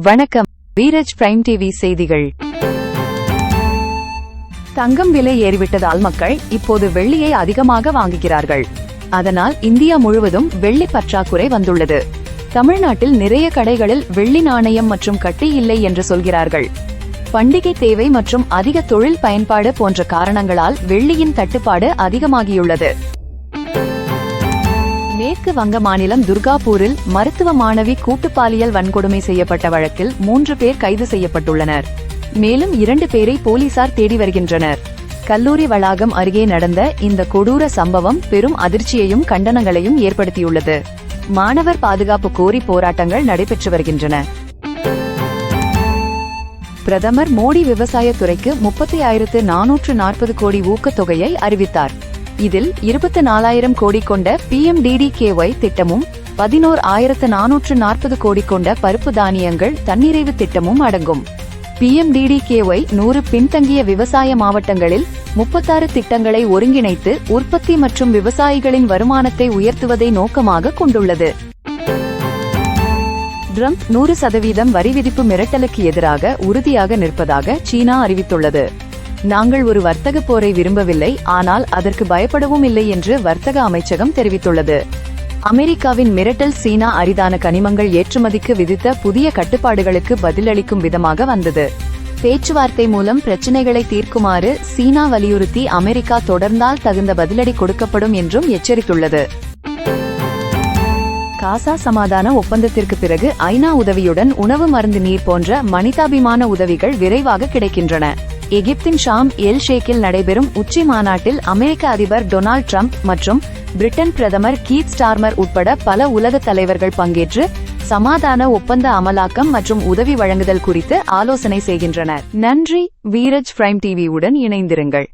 வணக்கம். வீரஜ் prime TV செய்திகள். தங்கம் விலை ஏறிவிட்டதால் மக்கள் இப்போது வெள்ளியை அதிகமாக வாங்குகிறார்கள். அதனால் இந்தியா முழுவதும் வெள்ளி பற்றாக்குறை வந்துள்ளது. தமிழ்நாட்டில் நிறைய கடைகளில் வெள்ளி நாணயம் மற்றும் கட்டி இல்லை என்று சொல்கிறார்கள். பண்டிகை தேவை மற்றும் அதிக தொழில் பயன்பாடு போன்ற காரணங்களால் வெள்ளியின் தட்டுப்பாடு அதிகமாகியுள்ளது. மேற்கு வங்க மாநிலம் துர்காபூரில் மருத்துவ மாணவி கூட்டுப்பாலியல் வன்கொடுமை செய்யப்பட்ட வழக்கில் மூன்று பேர் கைது செய்யப்பட்டுள்ளனர். மேலும் இரண்டு பேரை போலீசார் தேடி வருகின்றனர். கல்லூரி வளாகம் அருகே நடந்த இந்த கொடூர சம்பவம் பெரும் அதிர்ச்சியையும் கண்டனங்களையும் ஏற்படுத்தியுள்ளது. மாணவர் பாதுகாப்பு கோரி போராட்டங்கள் நடைபெற்று வருகின்றன. பிரதமர் மோடி விவசாயத்துறைக்கு முப்பத்தி ஆயிரத்து நானூற்று நாற்பது கோடி ஊக்கத்தொகையை அறிவித்தார். இதில் இருபத்தி நாலாயிரம் கோடி கொண்ட பிஎம்டிடிகேஒய் திட்டமும் பதினோர் ஆயிரத்து நானூற்று நாற்பது கோடி கொண்ட பருப்பு தானியங்கள் தன்னிறைவு திட்டமும் அடங்கும். பிஎம்டிடிகேஒய் நூறு பின்தங்கிய விவசாய மாவட்டங்களில் முப்பத்தாறு திட்டங்களை ஒருங்கிணைத்து உற்பத்தி மற்றும் விவசாயிகளின் வருமானத்தை உயர்த்துவதை நோக்கமாக கொண்டுள்ளது. ட்ரம்ப் நூறு சதவீதம் வரி விதிப்பு மிரட்டலுக்கு எதிராக உறுதியாக நிற்பதாக சீனா அறிவித்துள்ளது. நாங்கள் ஒரு வர்த்தக போரை விரும்பவில்லை ஆனால் அதற்கு பயப்படவும் இல்லை என்று வர்த்தக அமைச்சகம் தெரிவித்துள்ளது. அமெரிக்காவின் மிரட்டல் சீனா அரிதான கனிமங்கள் ஏற்றுமதிக்கு விதித்த புதிய கட்டுப்பாடுகளுக்கு பதிலளிக்கும் விதமாக வந்தது. பேச்சுவார்த்தை மூலம் பிரச்சினைகளை தீர்க்குமாறு சீனா வலியுறுத்தி அமெரிக்கா தொடர்ந்தால் தகுந்த பதிலடி கொடுக்கப்படும் என்றும் எச்சரித்துள்ளது. காசா சமாதான ஒப்பந்தத்திற்கு பிறகு ஐநா உதவியுடன் உணவு மருந்து நீர் போன்ற மனிதாபிமான உதவிகள் விரைவாக கிடைக்கின்றன. எகிப்தின் ஷாம் எல் ஷேக்கில் நடைபெறும் உச்சி மாநாட்டில் அமெரிக்க அதிபர் டொனால்ட் ட்ரம்ப் மற்றும் பிரிட்டன் பிரதமர் கீத் ஸ்டார்மர் உட்பட பல உலக தலைவர்கள் பங்கேற்று சமாதான ஒப்பந்த அமலாக்கம் மற்றும் உதவி வழங்குதல் குறித்து ஆலோசனை செய்கின்றனர். நன்றி வீரஜ் பிரைம் டிவியுடன் இணைந்திருங்கள்.